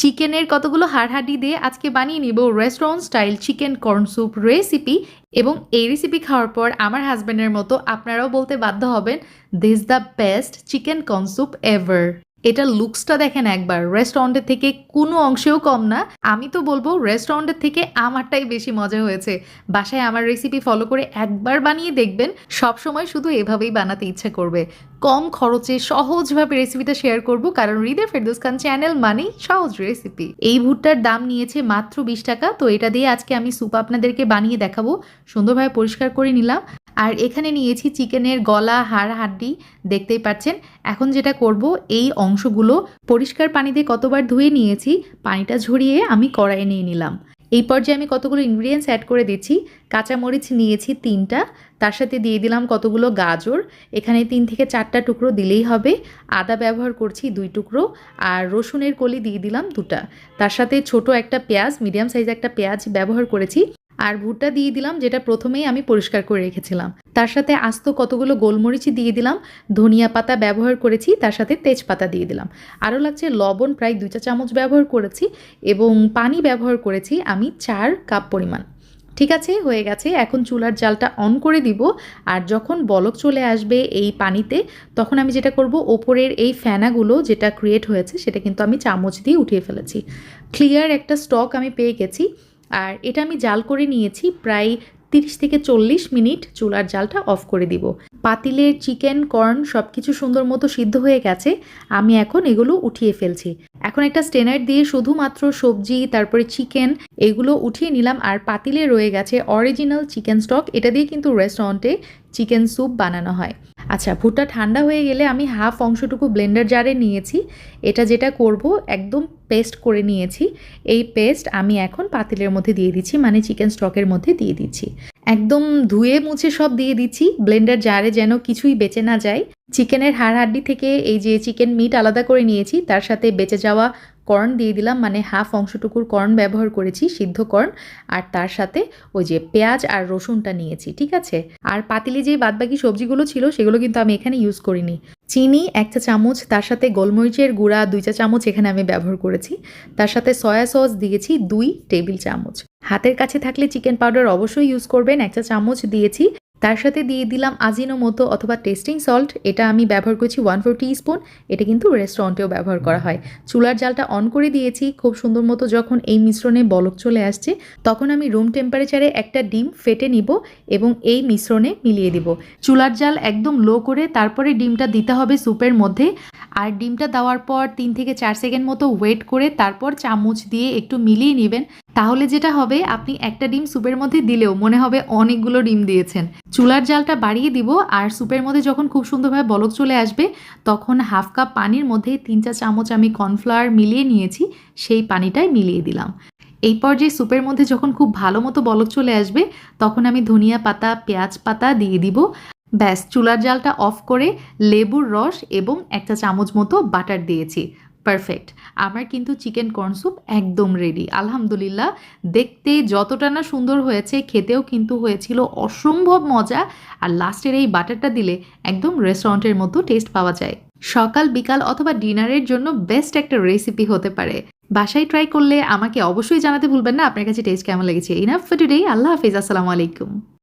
চিকেনের কতগুলো হাড়হাডি দিয়ে আজকে বানিয়ে নিব restaurant style chicken corn soup recipe এবং এই রেসিপি খাওয়ার পর আমার হাজব্যান্ডের মতো আপনারাও বলতে বাধ্য হবেন this the best chicken corn soup ever এটা লুকসটা দেখেন একবার। রেস্টুরেন্টের থেকে কোনো অংশেও কম না। আমি তো বলব রেস্টুরেন্টের থেকে আমারটাই বেশি মজা হয়েছে। বাসায় আমার রেসিপি ফলো করে একবার বানিয়ে দেখবেন। সব সময় শুধু এভাবেই বানাতে ইচ্ছা করবে। কম খরচে সহজভাবে রেসিপিটা শেয়ার করব, কারণ হৃদয় ফেরদোস খান চ্যানেল মানেই সহজ রেসিপি এই ভুট্টার দাম নিয়েছে মাত্র বিশ টাকা, তো এটা দিয়ে আজকে আমি স্যুপ আপনাদেরকে বানিয়ে দেখাবো। সুন্দরভাবে পরিষ্কার করে নিলাম। আর এখানে নিয়েছি চিকেনের গলা, হাড়, হাড্ডি, দেখতেই পাচ্ছেন। এখন যেটা করব, এই অংশগুলো পরিষ্কার পানিতে কতবার ধুয়ে নিয়েছি, পানিটা ঝরিয়ে আমি কড়াইয়ে নিয়ে নিলাম। এই পর্যায়ে আমি কতগুলো ইনগ্রিডিয়েন্টস অ্যাড করে দিচ্ছি। কাঁচামরিচ নিয়েছি তিনটা, তার সাথে দিয়ে দিলাম কতগুলো গাজর। এখানে তিন থেকে চারটা টুকরো দিলেই হবে। আদা ব্যবহার করছি দুই টুকরো, আর রসুনের কলি দিয়ে দিলাম দুটা। তার সাথে ছোট একটা পেঁয়াজ মিডিয়াম সাইজ একটা পেঁয়াজ ব্যবহার করেছি। আর ভুট্টা দিয়ে দিলাম, যেটা প্রথমেই আমি পরিষ্কার করে রেখেছিলাম। তার সাথে আস্ত কতগুলো গোলমরিচ দিয়ে দিলাম, ধনিয়া পাতা ব্যবহার করেছি, তার সাথে তেজপাতা দিয়ে দিলাম। আরও লাগছে লবণ, প্রায় দুই চা চামচ ব্যবহার করেছি এবং পানি ব্যবহার করেছি আমি চার কাপ পরিমাণ। ঠিক আছে, হয়ে গেছে, এখন চুলার জালটা অন করে দিব আর যখন বলক চলে আসবে এই পানিতে, তখন আমি যেটা করব, ওপরের এই ফ্যানাগুলো যেটা ক্রিয়েট হয়েছে, সেটা কিন্তু আমি চামচ দিয়ে উঠিয়ে ফেলেছি। ক্লিয়ার একটা স্টক আমি পেয়ে গেছি। আর এটা আমি জাল করে নিয়েছি প্রায় তিরিশ থেকে চল্লিশ মিনিট চুলার জালটা অফ করে দিব। পাতিলের চিকেন, কর্ন সব কিছু সুন্দর মতো সিদ্ধ হয়ে গেছে, আমি এখন এগুলো উঠিয়ে ফেলছি। এখন একটা স্টেনার দিয়ে শুধুমাত্র সবজি, তারপরে চিকেন এগুলো উঠিয়ে নিলাম আর পাতিলে রয়ে গেছে অরিজিনাল চিকেন স্টক। এটা দিয়ে কিন্তু রেস্টুরেন্টে চিকেন স্যুপ বানানো হয়। আচ্ছা ভুট্টা ঠান্ডা হয়ে গেলে আমি হাফ অংশটুকু ব্লেন্ডার জারে নিয়েছি। এটা যেটা করব, একদম পেস্ট করে নিয়েছি। এই পেস্ট আমি এখন পাতিলের মধ্যে দিয়ে দিচ্ছি মানে চিকেন স্টকের মধ্যে দিয়ে দিচ্ছি। একদম ধুয়ে মুছে সব দিয়ে দিচ্ছি। ব্লেন্ডার জারে যেন কিছুই বেঁচে না যায়। চিকেনের হাড় হাড্ডি থেকে এই যে চিকেন মিট আলাদা করে নিয়েছি, তার সাথে বেঁচে যাওয়া কর্ন দিয়ে দিলাম মানে হাফ অংশটুকুর কর্ন ব্যবহার করেছি, সিদ্ধ কর্ন আর তার সাথে ওই যে পেঁয়াজ আর রসুনটা নিয়েছি, ঠিক আছে? আর পাতিলে যে বাদবাকি সবজিগুলো ছিল, সেগুলো কিন্তু আমি এখানে ইউজ করিনি। চিনি এক চা চামচ, তার সাথে গোলমরিচের গুঁড়া দুই চা চামচ এখানে আমি ব্যবহার করেছি। তার সাথে সয়া সস দিয়েছি দুই টেবিল চামচ। হাতের কাছে থাকলে চিকেন পাউডার অবশ্যই ইউজ করবেন। এক চা চামচ দিয়েছি। তার সাথে দিয়ে দিলাম আজিনো মতো অথবা টেস্টিং সল্ট। এটা আমি ব্যবহার করছি ওয়ান ফোর স্পুন এটা কিন্তু রেস্টুরেন্টেও ব্যবহার করা হয়। চুলার জালটা অন করে দিয়েছি। খুব সুন্দর মতো যখন এই মিশ্রণে বলক চলে আসছে, তখন আমি রুম টেম্পারেচারে একটা ডিম ফেটে নিব এবং এই মিশ্রণে মিলিয়ে দিব। চুলার জাল একদম লো করে তারপরে ডিমটা দিতে হবে স্যুপের মধ্যে। আর ডিমটা দেওয়ার পর তিন থেকে চার সেকেন্ড মতো ওয়েট করে তারপর চামচ দিয়ে একটু মিলিয়ে নেবেন। তাহলে যেটা হবে, আপনি একটা ডিম স্যুপের মধ্যে দিলেও মনে হবে অনেকগুলো ডিম দিয়েছেন। চুলার জালটা বাড়িয়ে দিব আর স্যুপের মধ্যে যখন খুব সুন্দরভাবে বলক চলে আসবে, তখন হাফ কাপ পানির মধ্যে তিন চা চামচ আমি কর্নফ্লাওয়ার মিলিয়ে নিয়েছি, সেই পানিটাই মিলিয়ে দিলাম। এই পর্যায়ে স্যুপের মধ্যে যখন খুব ভালো মতো বলক চলে আসবে, তখন আমি ধনিয়া পাতা, পেঁয়াজ পাতা দিয়ে দিব। ব্যাস, চুলার জালটা অফ করে লেবুর রস এবং একটা চামচ মতো বাটার দিয়েছি। পারফেক্ট আমার কিন্তু চিকেন কর্ন স্যুপ একদম রেডি আলহামদুলিল্লাহ, দেখতে যতটা না সুন্দর হয়েছে, খেতেও কিন্তু হয়েছিল অসম্ভব মজা। আর লাস্টের এই বাটারটা দিলে একদম রেস্টুরেন্টের মতো টেস্ট পাওয়া যায়। সকাল, বিকাল অথবা ডিনারের জন্য বেস্ট একটা রেসিপি হতে পারে। বাসায় ট্রাই করলে আমাকে অবশ্যই জানাতে ভুলবেন না। আপনার কাছে টেস্ট কেমন লেগেছে? ইনাফ ফর টুডে আল্লাহ হাফিজ। আসসালামু আলাইকুম।